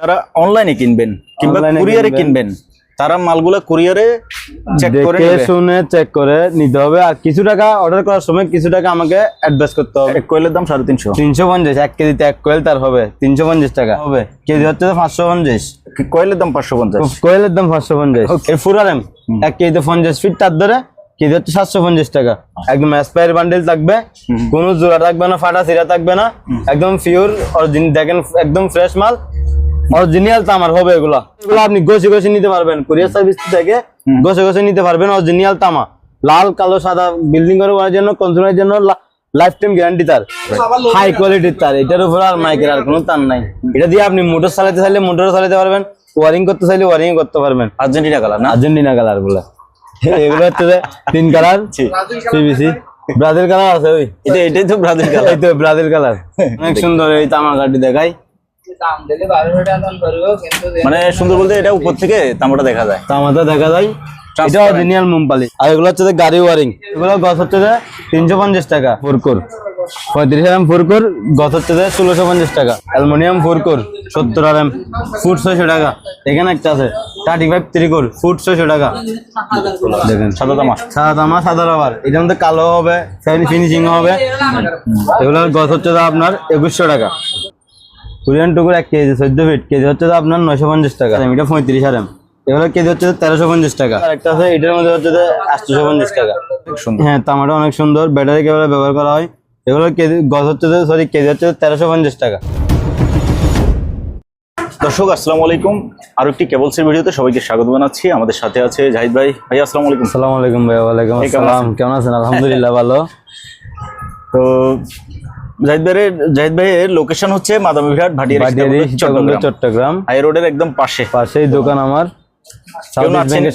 যারা অনলাইনে কিনবেন কিংবা কুরিয়ারে কিনবেন। তারা মালগুলা কুরিয়ারে চেক করে। শুনে চেক করে নিতে হবে। আর কিছু টাকা অর্ডার করার সময় কিছু টাকা আমাকে অ্যাডভান্স করতে হবে। এক কোয়েলের দাম সাড়ে তিনশো। তিনশো পঞ্চাশ এক কেজিতে এক কোয়েল তার হবে। তিনশো পঞ্চাশ টাকা। হবে। কেজি হচ্ছে পাঁচশো পঞ্চাশ। কোয়েলের দাম পাঁচশো পঞ্চাশ? কোয়েলের দাম পাঁচশো পঞ্চাশ। এর ফুরারেম এক কেজিতে পঞ্চাশ ফিট তার ধরে কেজি হচ্ছে সাতশো পঞ্চাশ টাকা। একদম অ্যাসপায়ার বান্ডেল থাকবে। কোনো জোড়া থাকবে না ফাটা সিরা থাকবে না। একদম পিওর দেখেন একদম ফ্রেশ মাল। অরিজিনাল তামার হবে এগুলা। এগুলো আপনি ঘষে ঘষে নিতে পারবেন। কুরিয়ার সার্ভিস থেকে ঘষে ঘষে নিতে পারবেন অরিজিনাল তামা। লাল কালো সাদা বিল্ডিং করে করার জন্য কনজিউমারের জন্য লাইফ টাইম গ্যারান্টি তার। হাই কোয়ালিটির তার। এটার উপর আর মাইকের আর কোনো তার নাই। এটা দিয়ে আপনি মোটর চালাতে চাইলে মোটর চালাতে পারবেন ওয়ারিং করতে চাইলে ওয়ারিং করতে পারবেন। আর্জেন্টিনা কালার না? আর্জেন্টিনা কালারগুলা এগুলো হচ্ছে যে তিন কালার পিভিসি ব্রাজিল কালার আছে ওই। এটা এটাই তো ব্রাজিল কালার এই তো ব্রাজিল কালার অনেক সুন্দর এই তামার গাড়ি দেখাই। মানে সুন্দর বলতে এটা উপর থেকে তামাটা দেখা যায়। তামাটা দেখা যায়। এটা অরিজিনাল মুমপালি আর এগুলো হচ্ছে গাড়ি ওয়ারিং এগুলো গছ হচ্ছে যে তিনশো পঞ্চাশ টাকা ফুরকুর। পঁয়ত্রিশ এম ফুরকুর গছ হচ্ছে যে ষোলোশো পঞ্চাশ টাকা। অ্যালমোনিয়াম ফুরকুর সত্তর আর এম ফুট ছয়শো টাকা। এখানে একটা আছে থার্টি ফাইভ ত্রিকুর ফুট ছয়শো টাকা। দেখেন। সাদা তামা। সাদা তামা সাদা রাবার এটার মধ্যে কালো হবে ফিনিশিং হবে। এগুলোর গছ হচ্ছে আপনার একুশশো টাকা। কোরিয়ান টুকুর এক কেজি চোদ্দ ফিট। কেজি হচ্ছে যে আপনার নয়শো পঞ্চাশ টাকা। এটা পঁয়ত্রিশ আর এম এগুলো কেজি হচ্ছে তেরোশো পঞ্চাশ টাকা। একটা আছে এটার মধ্যে হচ্ছে যে আটশোশো পঞ্চাশ টাকা সুন্দর। হ্যাঁ তামাটা অনেক সুন্দর। ব্যাটারি কেবল ব্যবহার করা হয়। এগুলো কেজি গছ হচ্ছে যে সরি কেজি হচ্ছে তেরোশো পঞ্চাশ টাকা। দর্শক আসসালামু আলাইকুম। আরও একটি কেবলসের ভিডিওতে সবাইকে স্বাগত জানাচ্ছি। আমাদের সাথে আছে জাহিদ ভাই। ভাই আসসালামু আলাইকুম। আসসালামু আলাইকুম ভাই ওয়ালাইকুম আসসালাম। কেমন আছেন? আলহামদুলিল্লাহ ভালো। তো জাহিদ ভাইয়ের জাহিদ ভাইয়ের লোকেশন হচ্ছে মাদামীঘাট ভাটিয়ারি বাটিয়ারি চট্টগ্রাম। সীতাকুণ্ড চট্টগ্রাম। হাই রোডের একদম পাশে। পাশেই দোকান আমার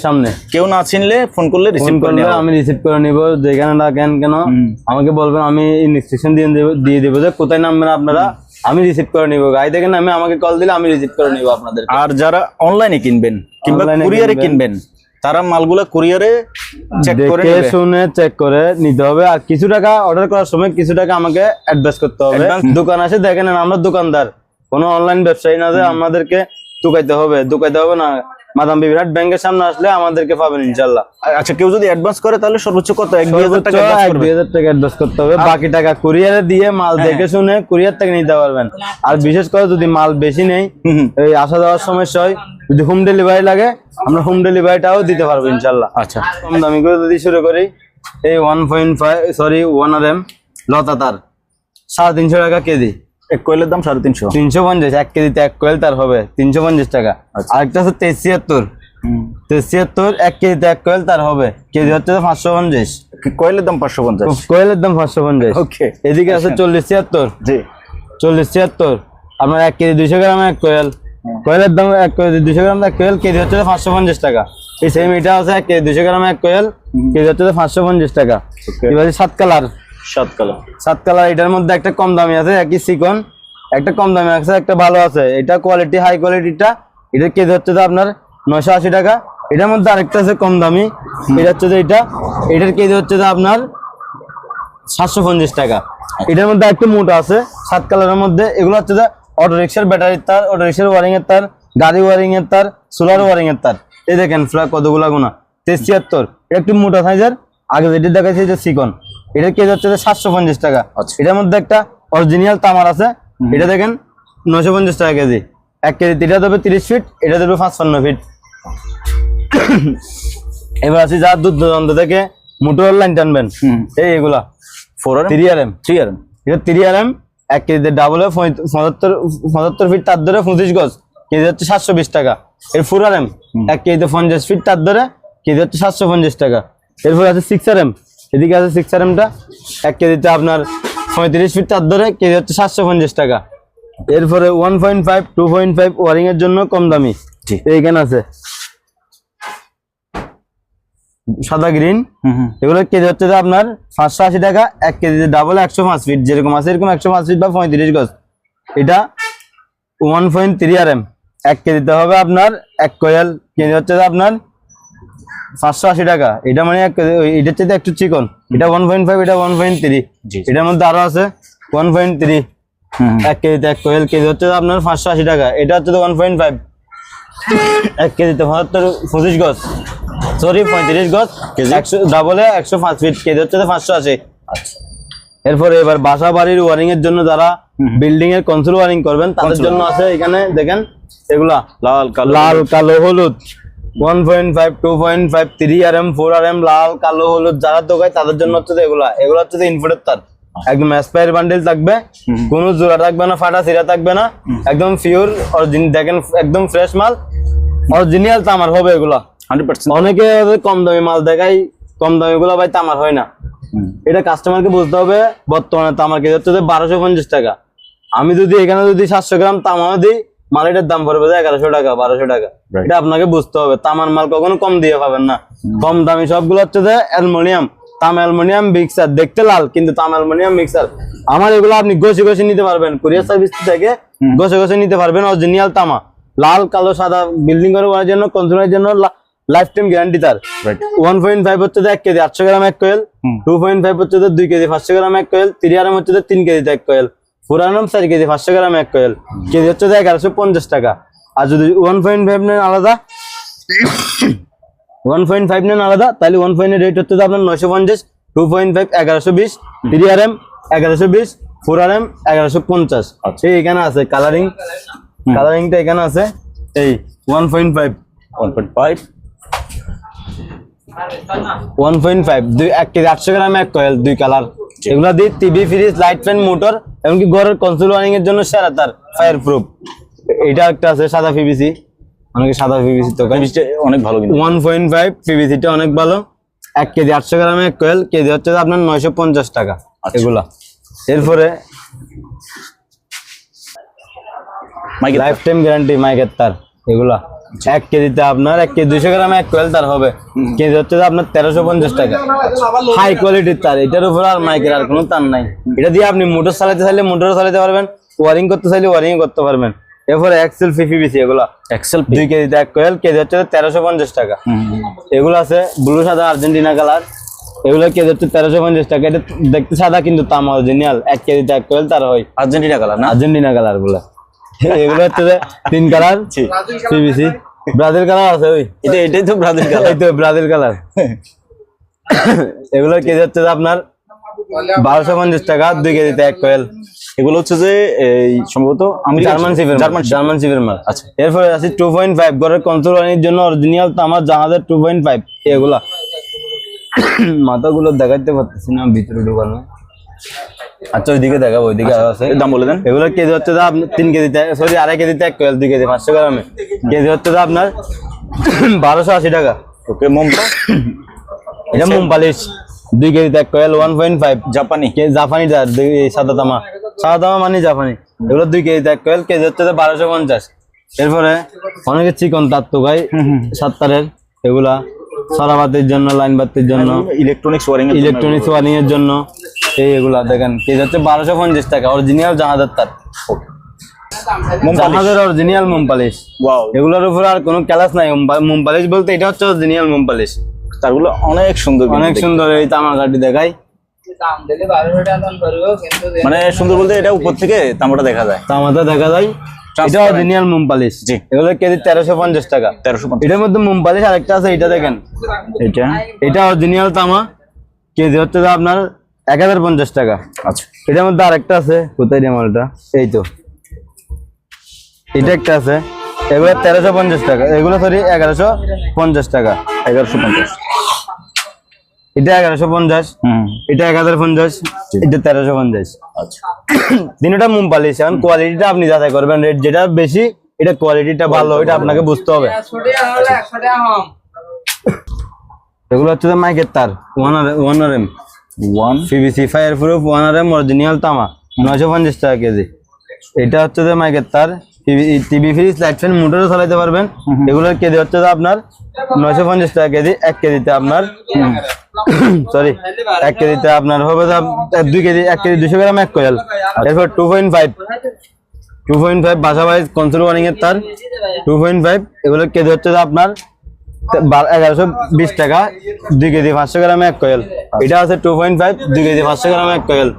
সামনে। কেউ না চিনলে ফোন করলে রিসিভ করলে আমি রিসিভ করে নিব যেখানে ডাকেন কেন আমাকে বলবেন আমি ইনস্ট্রাকশন দিয়ে দেব দিয়ে দেবো যে কোথায় নামবেন আপনারা আমি রিসিভ করে নিব। গাড়ি থেকে নামে আমাকে কল দিলে আমি রিসিভ করে নিব আপনাদের আর যারা অনলাইনে কিনবেন কিংবা কুরিয়ারে কিনবেন। তারা মালগুলা কুরিয়ারে চেক করে দেখে শুনে চেক করে নিতে হবে। আর কিছু টাকা অর্ডার করার সময় কিছু টাকা আমাকে অ্যাডভান্স করতে হবে। দোকান আসে দেখেন আমরা দোকানদার। কোনো অনলাইন ব্যবসায়ী না যে আমাদেরকে টুকাইতে হবে। টুকাইতে হবে না। মাদাম বিরাট ব্যাংকের সামনে আসলে আমাদেরকে পাবেন ইনশাল্লাহ আচ্ছা কেউ যদি অ্যাডভান্স করে তাহলে সর্বোচ্চ কত? এক দুই হাজার টাকা অ্যাডভান্স করতে হবে। বাকি টাকা কুরিয়ারে দিয়ে মাল হ্যাঁ। দেখে শুনে কুরিয়ার থেকে নিতে পারবেন। আর বিশেষ করে যদি মাল বেশি নেই। এই আসা যাওয়ার সমস্যা হয় যদি হোম ডেলিভারি লাগে আমরা হোম ডেলিভারিটাও দিতে পারব ইনশাল্লাহ। আচ্ছা। কম দামি করে যদি শুরু করি এই one point five sorry one R M লতা তার। সাড়ে তিনশো টাকা কেজি। এক কোয়েলের দাম সাড়ে তিনশো। তিনশো পঞ্চাশ এক কেজিতে এক কোয়েল তার হবে তিনশো পঞ্চাশ টাকা। আচ্ছা। আরেকটা হচ্ছে তেইশ ছিয়াত্তর। ছিয়াত্তর এক কেজিতে এক কোয়েল তার হবে। কেজি হচ্ছে পাঁচশো পঞ্চাশ। কোয়েলের দাম পাঁচশো পঞ্চাশ? কোয়েলের দাম পাঁচশো পঞ্চাশ। ওকে। এদিকে আছে চল্লিশ ছিয়াত্তর। জি। চল্লিশ ছিয়াত্তর আপনার এক কেজি দুইশো গ্রাম এক কোয়েল। কোয়েলের দাম এক দুইশো গ্রাম এক কোয়েল কেজি হচ্ছে পাঁচশো পঞ্চাশ টাকা। এই সেম এটা আছে এক দুইশো গ্রাম এক কোয়েল কেজি হচ্ছে পাঁচশো পঞ্চাশ টাকা. এবার সাত কালার। সাত কালার। সাত কালার এটার মধ্যে একটা কম দামি আছে একই চিকন একটা কম দামি আছে একটা ভালো আছে। এটা কোয়ালিটি হাই কোয়ালিটিটা এটার কেজি হচ্ছে যে আপনার নয়শো আশি টাকা। এটার মধ্যে আরেকটা আছে কম দামি এটা হচ্ছে যে এটা এটার কেজি হচ্ছে যে আপনার সাতশো পঞ্চাশ টাকা। এটার মধ্যে একটা মোটা আছে সাত কালারের মধ্যে এগুলো হচ্ছে যে অটো রিক্সার ব্যাটারির তার অটো রিক্সার ওয়ারিং এর তার গাড়ি ওয়ারিং এর তার সোলার ওয়ারিং এর তার। এই দেখেন ফ্ল্যাগ কতগুলা গুণা? তেইশ ছিয়াত্তর। এটা একটু মোটা সাইজের আগে যেটা দেখাচ্ছি যে সিকন এটার কেজি হচ্ছে যে সাতশো পঞ্চাশ টাকা। আচ্ছা। এটার মধ্যে একটা অরিজিনাল তামার আছে। এটা দেখেন নয়শো পঞ্চাশ টাকা কেজি। এক কেজি এটা দেবে তিরিশ ফিট এটা দেবে পাঁচপান্ন ফিট এবার আছি যা দুধ দন্ত থেকে মোটর লাইন টানবেন। এই এগুলা। Four three R M three R এটা থ্রি আর এম এক কেজিতে ডাবল পঁচাত্তর পঁচাত্তর ফিট তার ধরে পঁচিশ গজ কেজি হচ্ছে সাতশো বিশ টাকা। এর ফোর আর এম এক কেজিতে পঞ্চাশ ফিট তার ধরে কেজি হচ্ছে সাতশো পঞ্চাশ টাকা। এরপর আছে সিক্স আর এম এদিকে আছে সিক্স আর এমটা এক কেজিতে আপনার পঁয়ত্রিশ ফিট তার ধরে কেজি হচ্ছে সাতশো পঞ্চাশ টাকা। এরপরে one point five two point five ওয়ারিংয়ের জন্য কম দামি। ঠিক। এইখানে আছে। সাদা গ্রিন এগুলো কেজি হচ্ছে আপনার পাঁচশো আশি টাকা এক কেজিতে ডাবল একশো পাঁচ ফিট যেরকম আছে এরকম একশো পাঁচ ফিট বা পঁয়ত্রিশ গজ। এটা one point three R M এক কেজিতে হবে আপনার এক কোয়াল কেজি হচ্ছে আপনার পাঁচশো আশি টাকা। এটা মানে এক কেজি ওই- এটার চেয়ে একটু চিকন এটা ওয়ান পয়েন্ট ফাইভ এটা ওয়ান পয়েন্ট থ্রি। এটার মধ্যে আরও আছে ওয়ান পয়েন্ট থ্রি এক কেজিতে এক কোয়েল কেজি হচ্ছে আপনার পাঁচশো আশি টাকা। এটা হচ্ছে ওয়ান পয়েন্ট ফাইভ এক কেজিতে পঁচাত্তর পঁচিশ গজ। সরি পঁয়ত্রিশ গজ? একশো ডাবলে একশো পাঁচ ফিট কেজি হচ্ছে পাঁচশো আশি। আচ্ছা। এরপরে এবার বাসা বাড়ির ওয়ারিং এর জন্য যারা বিল্ডিং এর কনসোল ওয়ারিং করবেন তাদের জন্য আছে এখানে দেখেন এগুলা লাল কালো লাল কালো হলুদ। One point five two point five three R M four R M লাল কালো হলুদ যারা দোকায় তাদের জন্য হচ্ছে এগুলা। এগুলো হচ্ছে যে তার। একদম অ্যাসপায়ার বান্ডেল থাকবে কোনো জোড়া থাকবে না ফাটা সিরা থাকবে না। একদম পিওর অরিজিন দেখেন একদম ফ্রেশ মাল। অরিজিনাল তামার হবে এগুলা। অনেকে কম দামি মাল দেখাই কম দামি গুলো ভাই তামার হয় না। এটা কাস্টমারকে বুঝতে হবে বর্তমানে তামার কেজি হচ্ছে বারোশো পঞ্চাশ টাকা। আমি যদি এখানে যদি সাতশো গ্রাম তামাও দিই মাল এটার দাম পড়বে এগারোশো টাকা বারোশো টাকা। এটা আপনাকে বুঝতে হবে তামার মাল কখনো কম দিয়ে পাবেন না। কম দামি সবগুলো হচ্ছে যে অ্যালমোনিয়াম। তাম অ্যালমোনিয়াম মিক্সার দেখতে লাল কিন্তু তাম অ্যালমোনিয়াম মিক্সার আমার এগুলো আপনি ঘষে ঘষে নিতে পারবেন কুরিয়ার সার্ভিস থেকে ঘষে ঘষে নিতে পারবেন অরিজিনাল তামা। লাল কালো সাদা বিল্ডিং করে করার জন্য কনসুমের জন্য লাইফ টাইম গ্যারান্টি তার ওয়ান পয়েন্ট ফাইভ হচ্ছে এক কেজি আটশো গ্রাম এক কোয়েল টু পয়েন্ট ফাইভ হচ্ছে দুই কেজি পাঁচশো গ্রাম এক কোয়েল থ্রি আরাম হচ্ছে তিন কেজিতে এক কোয়েল ফোর আরাম চার কেজি পাঁচশো গ্রাম এক কোয়েল কেজি হচ্ছে এগারোশো পঞ্চাশ টাকা। আর যদি ওয়ান পয়েন্ট ফাইভ নেন আলাদা ওয়ান পয়েন্ট ফাইভ নেন আলাদা তাহলে ওয়ান পয়েন্টের রেট হচ্ছে আপনার নয়শো পঞ্চাশ টু পয়েন্ট ফাইভ এগারোশো বিশ থ্রি আর এম এগারোশো বিশ ফোর আর এম এগারোশো পঞ্চাশ। আচ্ছা। এই এখানে আছে কালারিং কালারিংটা এখানে আছে এই one point five one point five one point five দুই এক কেজি আটশো গ্রাম এক কয়েল দুই কালার এগুলো দিয়ে TV fridge light fan motor এমনকি ঘরের কনসোল ওয়ারিং এর জন্য সেরা তার ফায়ার প্রুফ এটা একটা আছে সাদা পিভিসি অনেকে সাদা পিভিসি তো অনেক ভালো ওয়ান পয়েন্ট ফাইভ পিভিসিটা অনেক ভালো। এক কেজি আটশো গ্রাম এক কয়েল কেজি হচ্ছে আপনার নয়শো পঞ্চাশ টাকা আচ্ছা। এগুলা। এরপরে লাইফ টাইম গ্যারান্টি মাইকের তার এগুলা। এক কেজিতে আপনার এক কেজি গ্রাম এক কোয়েল তার হবে। কেজি হচ্ছে আপনার তেরোশো পঞ্চাশ টাকা। হাই কোয়ালিটির তার। এটার উপর আর মাইকের আর কোনো তার নাই। এটা দিয়ে আপনি মোটর চালাতে চাইলে মোটর চালাতে পারবেন ওয়ারিং করতে চাইলে ওয়ারিং করতে পারবেন। এরপরে এক্সেল পিপিবিসি এগুলা। এক্সেল দুই কেজিতে এক কোয়েল কেজি হচ্ছে তেরোশো পঞ্চাশ টাকা। এগুলো আছে ব্লু সাদা আর্জেন্টিনা কালার। এগুলো কেজি হচ্ছে তেরোশো পঞ্চাশ টাকা। এটা দেখতে সাদা কিন্তু তাম অরিজিনাল এক কেজিতে এক কোয়েল তার হয়। আর্জেন্টিনা কালার না? আর্জেন্টিনা কালারগুলা এগুলো হচ্ছে যে তিন কালার। পিভিসি। ব্রাজিল কালার আছে ওই। এটা এটাই তো ব্রাজিল কালার। এই তো ব্রাজিল কালার। এগুলো কেজি হচ্ছে যে আপনার বারোশো পঞ্চাশ টাকা দুই কেজিতে এক কোয়েল। এগুলো হচ্ছে যে এই সম্ভবত আমেরিকান জার্মান সিপের জার্মান জার্মান সিপের মাল। আচ্ছা। এরপরে আছে টু পয়েন্ট ফাইভ ঘরের কন্ট্রোল জন্য অরিজিনাল তামার জাহাজের টু পয়েন্ট ফাইভ। এগুলা। মাথাগুলো দেখাতে পারতেছি না ভিতরে ঢুকানো। আচ্ছা ওইদিকে দেখাবো ওইদিকে আরও আছে। দাম বলে দেন। এগুলো কেজি হচ্ছে যে আপনার তিন কেজিতে সরি আড়াই কেজিতে এক কোয়েল দুই কেজি পাঁচশো গ্রামে। কেজি হচ্ছে যে আপনার বারোশো আশি টাকা। ওকে মমতা এটা মোম পালিশ দুই কেজিতে এক কোয়েল ওয়ান পয়েন্ট ফাইভ জাপানি। জাপানি সাদা তামা। সাদা তামা মানে জাপানি। এগুলো দুই কেজিতে এক কোয়েল কেজি হচ্ছে যে বারোশো পঞ্চাশ। এরপরে অনেকে চিকন তার তো ভাই সাত তারের এগুলা। সারা বাতির জন্য লাইন বাতির জন্য ইলেকট্রনিক্স ওয়ারিং ইলেকট্রনিক্স ওয়ারিং এর জন্য এই এগুলা দেখেন কেজি হচ্ছে বারোশো পঞ্চাশ টাকা অরিজিনাল জাহাজের তার। জাহাজের অরিজিনাল মোম পালিশ ওয়াও এগুলোর উপর আর কোনো ক্যালাস নাই মোম পালিশ বলতে এটা হচ্ছে অরিজিনাল মোম পালিশ তারগুলো অনেক সুন্দর অনেক সুন্দর এই তামা কাঠি দেখাই। দাম দিলে বারোশো টাকা দাম করব কিন্তু মানে সুন্দর বলতে এটা উপর থেকে তামাটা দেখা যায়। তামাটা দেখা যায়। এটা অরিজিনাল মোম পালিশ জি। এগুলো কেজি তেরোশো পঞ্চাশ টাকা। তেরোশো পঞ্চাশ। এটার মধ্যে মোম পালিশ আরেকটা আছে এটা দেখেন। এটা এটা অরিজিনাল তামা কেজি হচ্ছে আপনার এক হাজার পঞ্চাশ টাকা। আচ্ছা। এটার মধ্যে আরেকটা আছে কোথায় রে মালটা? এই তো। এটা একটা আছে। এগুলো তেরোশো পঞ্চাশ টাকা। এগুলো সরি এগারোশো পঞ্চাশ টাকা। এগারোশো পঞ্চাশ। এটা এগারোশো পঞ্চাশ। হুম। এটা এক হাজার পঞ্চাশ। এটা তেরোশো পঞ্চাশ। আচ্ছা। তিনটা মোম পালিশ এখন কোয়ালিটিটা আপনি যাচাই করবেন রেট যেটা বেশি এটা কোয়ালিটিটা ভালো এটা আপনাকে বুঝতে হবে। এগুলো হচ্ছে মাইকের তার one R one R M one PVC fireproof one R M original তামা নয়শো পঞ্চাশ টাকা কেজি। এটা হচ্ছে যে মাইকের তার টিভি ফ্রিজ লাইট ফ্যান মোটরও চালাতে পারবেন। এগুলোর কেজি হচ্ছে যে আপনার নয়শো পঞ্চাশ টাকা কেজি এক কেজিতে আপনার সরি এক কেজিতে আপনার হবে দুই কেজি এক কেজি দুশো গ্রাম এক কোয়াল। এরপর two point five two point five বাসা কনসোল ওয়ারিং এর তার। টু পয়েন্ট ফাইভ এগুলোর কেজি হচ্ছে যে আপনার এগারোশো বিশ টাকা দুই কেজি পাঁচশো গ্রামে এক কোয়েল। এটা আছে টু পয়েন্ট ফাইভ দুই কেজি পাঁচশো গ্রামে এক কোয়েল।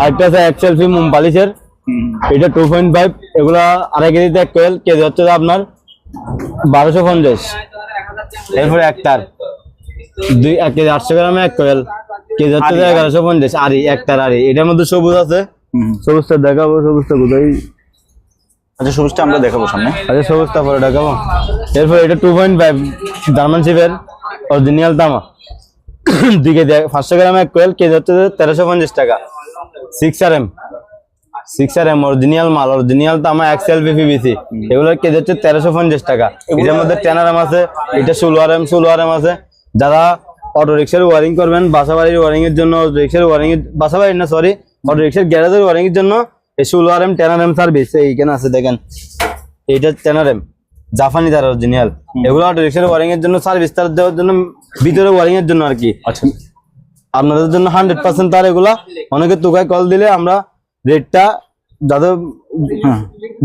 আরেকটা আছে এক সেলফি মোম পালিশের এটা টু পয়েন্ট ফাইভ এগুলা আড়াই কেজিতে এক কোয়েল কেজি হচ্ছে যে আপনার বারোশো পঞ্চাশ। এরপরে এক তার দুই এক কেজি আটশো গ্রামে এক কোয়েল। কেজি হচ্ছে এগারোশো পঞ্চাশ। আড়ি এক তার আড়ি এটার মধ্যে সবুজ আছে? সবুজটা দেখাবো সবুজটা কোথায়? আচ্ছা সবুজটা আমরা দেখাবো সামনে। আচ্ছা সবুজটা পরে দেখাবো। এরপর এটা টু পয়েন্ট ফাইভ জার্মান শিপের অরিজিনাল দামা দুই কেজি পাঁচশো গ্রাম এক কোয়েল কেজি হচ্ছে তেরোশো পঞ্চাশ টাকা। Six R M six R M original মাল অরিজিনাল তামা এক্সেল পিপিবিসি এগুলোর কেজি হচ্ছে তেরোশো পঞ্চাশ টাকা। এটার মধ্যে টেন আর এম আছে এটা ষোলো আর এম ষোলো আর এম আছে। যারা অটো রিক্সার ওয়ারিং করবেন বাসা বাড়ির ওয়ারিং এর জন্য অটো রিক্সার ওয়ারিং বাসা বাড়ির না সরি অটো রিক্সার গ্যারেজের ওয়ারিং এর জন্য এই ষোলো R M ten R M service এইখানে আছে দেখেন। এইটা টেন আর এম জাপানি তার অরিজিনাল এগুলো অটো রিক্সার ওয়ারিং এর জন্য সার্ভিস তার দেওয়ার জন্য ভিতরে ওয়ারিং এর জন্য আর কি। আচ্ছা। আপনাদের জন্য হান্ড্রেড পার্সেন্ট তার এগুলা। অনেকে তোকায় কল দিলে আমরা রেটটা যাদের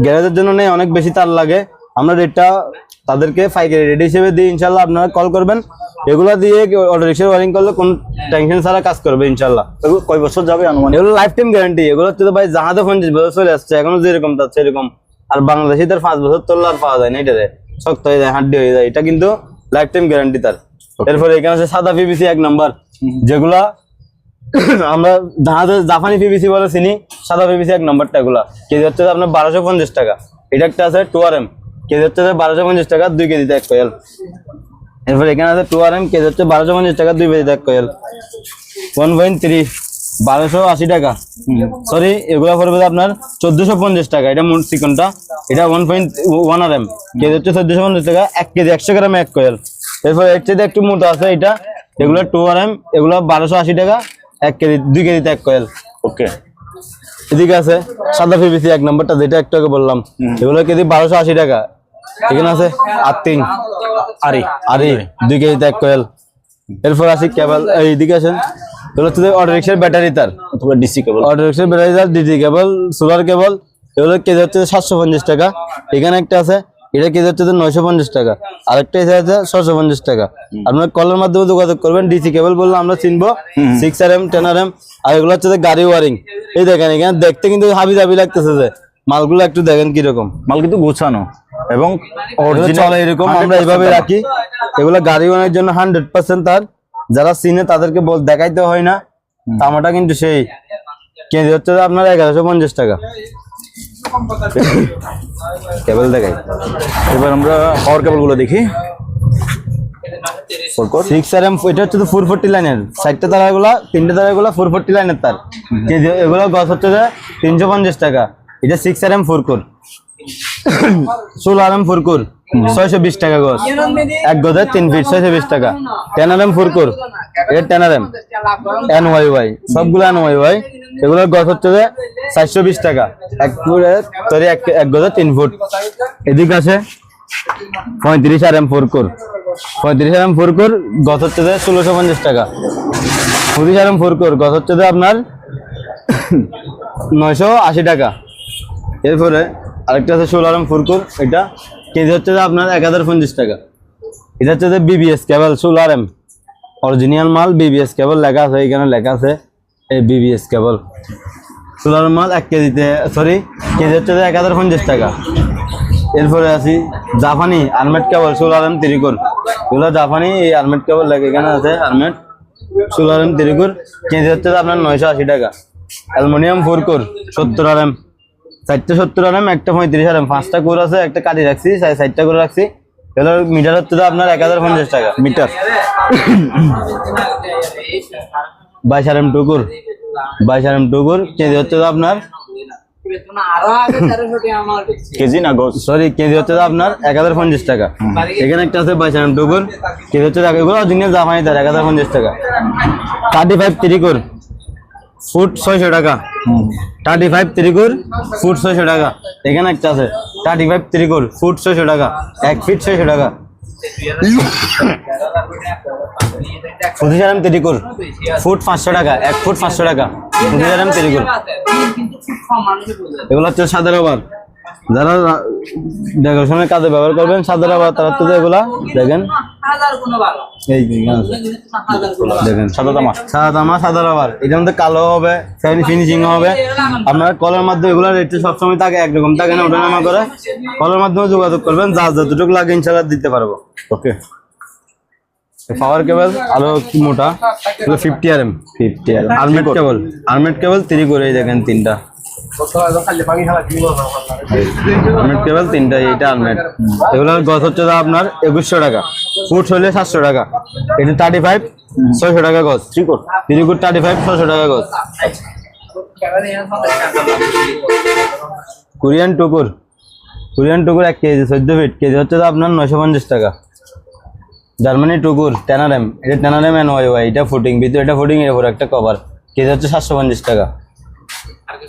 গ্যারেজের জন্য নেই অনেক বেশি তার লাগে। আমরা রেটটা তাদেরকে পাইকারি রেট হিসেবে দিই ইনশাল্লাহ আপনারা কল করবেন। এগুলা দিয়ে অটো রিক্সার ওয়ারিং করলে কোনো টেনশন ছাড়া কাজ করবে ইনশাল্লাহ কয় বছর যাবে আনুমানিক? এগুলো লাইফ টাইম গ্যারান্টি এগুলো হচ্ছে তো ভাই জাহাজে পঞ্চাশ বছর চলে আসছে এখনও যেরকম তার সেরকম। আর বাংলাদেশে তার পাঁচ বছর তোলা আর পাওয়া যায় না এটারে শক্ত হয়ে যায় হাড্ডি হয়ে যায় এটা কিন্তু লাইফ টাইম গ্যারান্টি তার এরপরে এখানে আছে সাদা পিবিসি এক নাম্বার যেগুলা আমরা জাহাজে জাপানি পিবিসি বলে চিনি, সাদা পিবিসি এক নম্বরটা এগুলা। কেজি হচ্ছে আপনার বারোশো পঞ্চাশ টাকা। এটা একটা আছে টু আর এম কেজি হচ্ছে বারোশো পঞ্চাশ টাকা, দুই কেজিতে এক কোয়েল। এরপর এখানে আছে টু আর এম কেজি হচ্ছে বারোশো পঞ্চাশ টাকা, দুই কেজিতে এক কোয়েল। ওয়ান পয়েন্ট থ্রি বারোশো আশি টাকা। সরি এগুলা পড়বে আপনার চোদ্দশো পঞ্চাশ টাকা। এটা মোট চিকনটা। এটা one point one R M KG হচ্ছে চোদ্দশো পঞ্চাশ টাকা, এক কেজি একশো গ্রামে এক কোয়েল। এরপর এর চেয়ে একটু মোটা আছে এটা। এগুলো টু আর এম এগুলো বারোশো আশি টাকা। এক কেজি দুই কেজিতে এক কোয়েল। ওকে। এদিকে আছে সাদা পিবিসি এক নম্বরটা যেটা একটু আগে বললাম। এগুলো কেজি বারোশো আশি টাকা। এখানে আছে আর তিন। আরে আরে দুই কেজিতে এক কোয়েল। এরপর আসি কেবল এইদিকে আছেন এগুলো হচ্ছে অটো রিক্সার ব্যাটারি তার। অথবা ডিসি কেবল। অটো রিক্সার ব্যাটারি তার ডিজি কেবল সোলার কেবল। এগুলো কেজি হচ্ছে সাতশো পঞ্চাশ টাকা। এখানে একটা আছে এটা কেজি হচ্ছে নয়শো পঞ্চাশ টাকা। আরেকটা এসে আছে ছশো পঞ্চাশ টাকা। আপনার কলের মাধ্যমে যোগাযোগ করবেন ডিসি কেবল বললে আমরা চিনবো six R M ten R M আর এগুলো হচ্ছে গাড়ি ওয়ারিং এই দেখেন এখানে দেখতে কিন্তু হাবি জাবি লাগতেছে যে মালগুলো একটু দেখেন কীরকম। মাল কিন্তু গোছানো এবং চলে এরকম আমরা এইভাবে রাখি। এগুলো গাড়ি ওয়ানের জন্য হান্ড্রেড পার্সেন্ট তার। যারা চিনে তাদেরকে বল দেখাইতে হয় না। তামাটা কিন্তু সেই। কেজি হচ্ছে যে আপনার এগারোশো পঞ্চাশ টাকা। কেবল দেখাই। এবার আমরা পাওয়ার কেবলগুলো দেখি সিক্স আর এম এটা হচ্ছে তো ফোর ফোরটি লাইনের চারটে তিনটে ফোর ফোরটি লাইনের তার। এগুলো গছ হচ্ছে যে তিনশো পঞ্চাশ টাকা। এটা six R M four core ষোলো আর এম ফোর কোর ছয়শো বিশ টাকা গছ এক গজে তিন ফিট ছয়শো বিশ টাকা। টেন আর এম ফোর এটা ten R M N Y Y সবগুলো এন ওয়াই ওয়াই এগুলোর গছ হচ্ছে যে চারশো বিশ টাকা। এক ফুটে সরি এক এক গজে তিন ফুট। এদিকে আছে পঁয়ত্রিশ আর এম ফোর কোর পঁয়ত্রিশ আর এম ফোর কোর গছ হচ্ছে যে ষোলোশো পঞ্চাশ টাকা। পঁচিশ আর এম ফোর কোর গছ হচ্ছে যে আপনার নয়শো আশি টাকা। এরপরে আরেকটা আছে ষোলো আর এম ফোর কোর এটা কেজি হচ্ছে যে আপনার এক হাজার পঞ্চাশ টাকা। এটা হচ্ছে যে বিবিএস কেবল ষোলো আর এম অরিজিনাল মাল বিবিএস কেবল লেখা আছে এখানে লেখা আছে, এই বিবিএস কেবল সোলার মাল এক কেজিতে সরি কেজি হচ্ছে যে এক হাজার পঞ্চাশ টাকা। এরপরে আছি, জাপানি আর্মেট কেবল সোলার এম তিরিকুর এগুলো জাপানি, এই আর্মেট কেবল লাগে এখানে আছে আর্মেট সোলার এম তিরিকুর কেজি হচ্ছে যে আপনার নয়শো আশি টাকা। অ্যালুমিনিয়াম ফোর সত্তর আর এম চারটে সত্তর আর এম একটা পঁয়ত্রিশ আর এম পাঁচটা কোর আছে, একটা কাটি রাখছি চারটা করে রাখছি। এগুলোর মিটার হচ্ছে যে আপনার এক হাজার পঞ্চাশ টাকা, মিটার। বাইশ আর এম টুকুর বাইশ আর এম টুকুর কেজি হচ্ছে যে আপনার কেজি না সরি কেজি হচ্ছে আপনার এক হাজার পঞ্চাশ টাকা। এখানে একটা আছে বাইশ আর এম টুকুর কেজি হচ্ছে এগুলো জামাই তার এক হাজার পঞ্চাশ টাকা। থার্টি ফাইভ ত্রিকুর ফুট ছয়শো টাকা। থার্টি ফাইভ ত্রিকুর ফুট ছয়শো টাকা। এখানে একটা আছে থার্টি ফাইভ ত্রিকুর ফুট ছয়শো টাকা এক ফিট ছয়শো টাকা। ত্রিকুর ফুট পাঁচশো টাকা এক ফুট পাঁচশো টাকা। ত্রিকুর এগুলো হচ্ছে সাদা রাবার যারা কাজে ব্যবহার করবেন সাদা রাবার তারা তো এগুলা দেখেন। এই দেখেন সাদা তামা সাদা তামা সাদা রাবার এটার মধ্যে কালো হবে ফিনিশিং হবে আপনার কলের মাধ্যমে এগুলো রেট সবসময় থাকে একরকম থাকে না করে কলের মাধ্যমে যোগাযোগ করবেন যা যতটুকু লাগে ইনশাল্লাহ দিতে পারব ওকে পাওয়ার কেবল আরও কি মোটা fifty R M fifty R armoured cable armoured cable তিরি করে দেখেন তিনটা কেবল তিনটা এইটা আর্মেট এগুলোর গছ হচ্ছে আপনার একুশশো টাকা। ফুট হলে সাতশো টাকা। এটা থার্টি ফাইভ ছয়শো টাকা গছ। থ্রি কোট তিরি ফুট থার্টি ফাইভ ছশো টাকা গছ। কোরিয়ান টুকুর। কোরিয়ান টুকুর এক কেজি, চোদ্দ ফিট কেজি হচ্ছে তো আপনার নয়শো পঞ্চাশ টাকা। জার্মানি টুকুর টেনারেম এটা ten R M N Y এটা ফুটিং ভিতরে এটা ফুটিং এর উপর একটা কভার কেজি হচ্ছে সাতশো পঞ্চাশ টাকা।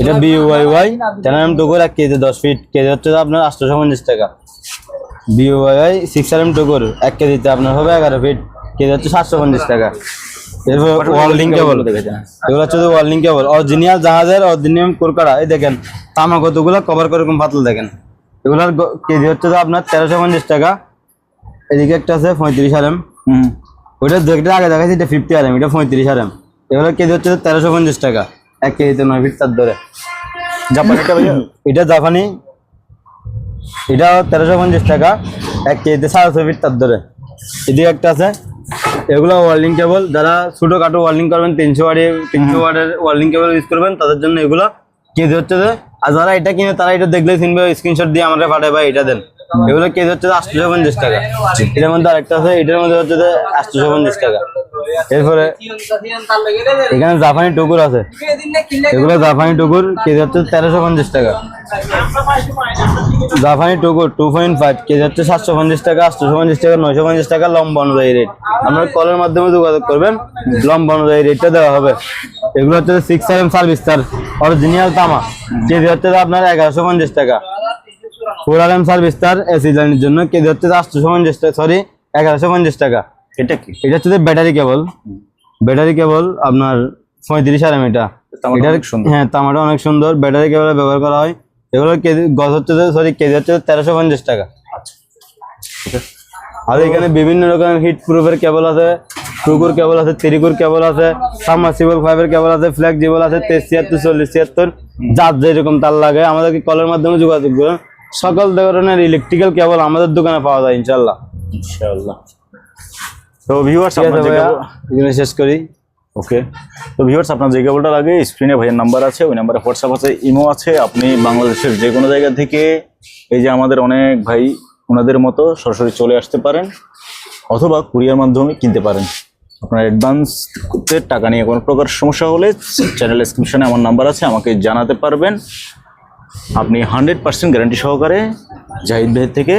এটা বি ওয়াই ওয়াই টেনারেম টুকুর এক কেজি দশ ফিট কেজি হচ্ছে আপনার আটশোশো পঞ্চাশ টাকা। B Y Y six R M টুকুর এক কেজিতে আপনার হবে এগারো ফিট কেজি হচ্ছে সাতশো পঞ্চাশ টাকা। এরপর ওয়ার্ল্ডিং কেবল এগুলো হচ্ছে ওয়ার্ল্ডিং কেবল অরিজিনাল জাহাজের অরিজিনাল কোরকাড়া এই দেখেন তামা কতগুলো কভার করে এরকম পাতলা দেখেন। এগুলোর কেজি হচ্ছে তো আপনার তেরোশো পঞ্চাশ টাকা। এদিকে একটা আছে পঁয়ত্রিশ আর এম ওইটা দুইটা আগে দেখাচ্ছি এটা ফিফটি আর এম এটা পঁয়ত্রিশ আর এম এগুলোর কেজি হচ্ছে তেরোশো পঞ্চাশ টাকা। এক কেজিতে নয় ফিট তার ধরে। জাপানিটা এটা জাপানি। এটা তেরোশো পঞ্চাশ টাকা। এক কেজিতে সাড়ে ফিট তার ধরে। এদিকে একটা আছে। এগুলো ওয়ার্ল্ডিং কেবল যারা ছোটো খাটো ওয়ার্ল্ডিং করবেন তিনশো ওয়ার্ডে তিনশো ওয়ার্ডের ওয়ার্ল্ডিং কেবল ইউজ করবেন তাদের জন্য এগুলো কেজি হচ্ছে যে আর যারা এটা কিনে তারা এটা দেখলে চিনবে স্ক্রিনশট দিয়ে আমরা পাঠাই ভাই এটা দেন। এগুলো কেজি হচ্ছে যে আটশোশো পঞ্চাশ টাকা। এটার মধ্যে আরেকটা আছে এটার মধ্যে হচ্ছে যে আটশোশো পঞ্চাশ টাকা। এরপরে এখানে জাপানি টুকুর আছে। এগুলো জাপানি টুকুর কেজি হচ্ছে তেরোশো পঞ্চাশ টাকা। জাপানি টুকুর টু পয়েন্ট ফাইভ কেজি হচ্ছে সাতশো পঞ্চাশ টাকা আটশোশো পঞ্চাশ টাকা, নয়শো পঞ্চাশ টাকা লম্বা অনুযায়ী রেট আপনার কলের মাধ্যমে যোগাযোগ করবেন, লম্বা অনুযায়ী রেটটা দেওয়া হবে। এগুলো হচ্ছে সিক্স এম সার্ভিস তার অরিজিনাল তামা, কেজি হচ্ছে আপনার এগারোশো পঞ্চাশ টাকা। ফোর আর এম সার্ভিস তার এসি জন্য, কেজি হচ্ছে আটশোশো পঞ্চাশ টাকা সরি এগারোশো পঞ্চাশ টাকা। এটা কি? এটা হচ্ছে ব্যাটারি কেবল। ব্যাটারি কেবল আপনার পঁয়ত্রিশ আর এটা। হ্যাঁ তামাটা অনেক সুন্দর। ব্যাটারি কেবল ব্যবহার করা হয়। এগুলোর কেজি গজ হচ্ছে সরি কেজি হচ্ছে তেরোশো পঞ্চাশ টাকা। আর এখানে বিভিন্ন রকমের হিট প্রুফের কেবল আছে। টুকুর কেবল আছে তিরিকুর কেবল আছে সাবমার্সিবল ফাইভের কেবল আছে ফ্লেক্সিবল আছে তেইশ ছিয়াত্তর চল্লিশ ছিয়াত্তর যার যেরকম তার লাগে। আমাদেরকে কলের মাধ্যমে যোগাযোগ করুন। সকল ধরনের ইলেকট্রিক্যাল কেবল আমাদের দোকানে পাওয়া যায় ইনশাল্লাহ ইনশাআল্লাহ। তো ভিউয়ার্স আপনার এখানে শেষ করি। ওকে তো ভিউয়ার্স আপনার যে কেবলটা লাগে স্ক্রিনে ভাইয়ের নাম্বার আছে ওই নাম্বারে হোয়াটসঅ্যাপ আছে ইমো আছে আপনি বাংলাদেশের যে কোনো জায়গা থেকে এই যে আমাদের অনেক ভাই ওনাদের মতো সরাসরি চলে আসতে পারেন অথবা কুরিয়ার মাধ্যমে কিনতে পারেন। আপনার অ্যাডভান্স করতে টাকা নিয়ে কোনো প্রকার সমস্যা হলে চ্যানেল ডিসক্রিপশনে আমার নাম্বার আছে আমাকে জানাতে পারবেন। আপনি হান্ড্রেড পার্সেন্ট গ্যারান্টি সহকারে জাহিদ ভাইয়ের থেকে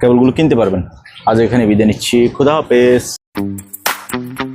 কেবলগুলো কিনতে পারবেন। আজ এখানে বিদায় নিচ্ছি। খুদা হাফেজ। Thank you.